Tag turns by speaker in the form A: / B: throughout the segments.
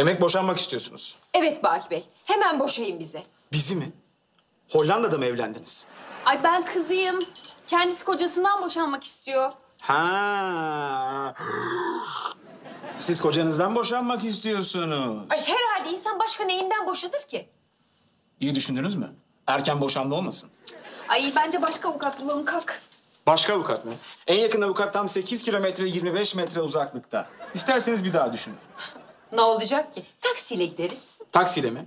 A: Demek boşanmak istiyorsunuz.
B: Evet Baki Bey. Hemen boşayın bizi.
A: Bizi mi? Hollanda'da mı evlendiniz?
C: Ay ben kızıyım. Kendisi kocasından boşanmak istiyor.
A: Ha. Siz kocanızdan boşanmak istiyorsunuz.
B: Ay herhalde insan başka neyinden boşanır ki?
A: İyi düşündünüz mü? Erken boşanma olmasın.
C: Ay bence başka avukat bulalım kalk.
A: Başka avukat mı? En yakın avukat tam 8 kilometre 25 metre uzaklıkta. İsterseniz bir daha düşünün.
B: Ne olacak ki? Taksiyle gideriz.
A: Taksiyle mi?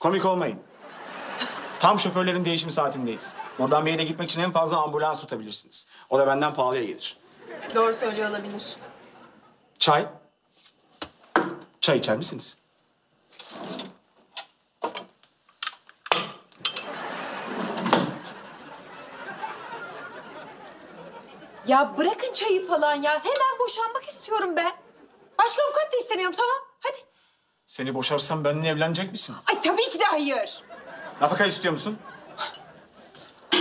A: Komik olmayın. Tam şoförlerin değişim saatindeyiz. Buradan bir yere gitmek için en fazla ambulans tutabilirsiniz. O da benden pahalıya gelir.
C: Doğru söylüyor olabilir.
A: Çay? Çay içer misiniz?
B: Ya bırakın çayı falan ya. Hemen boşanmak istiyorum ben. Başka avukat da istemiyorum tamam. Hadi.
A: Seni boşarsam benimle evlenecek misin?
B: Ay tabii ki de hayır.
A: Nafaka istiyor musun?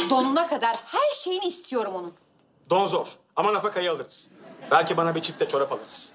B: Donuna kadar her şeyini istiyorum onun.
A: Don zor ama nafakayı alırız. Belki bana bir çift de çorap alırız.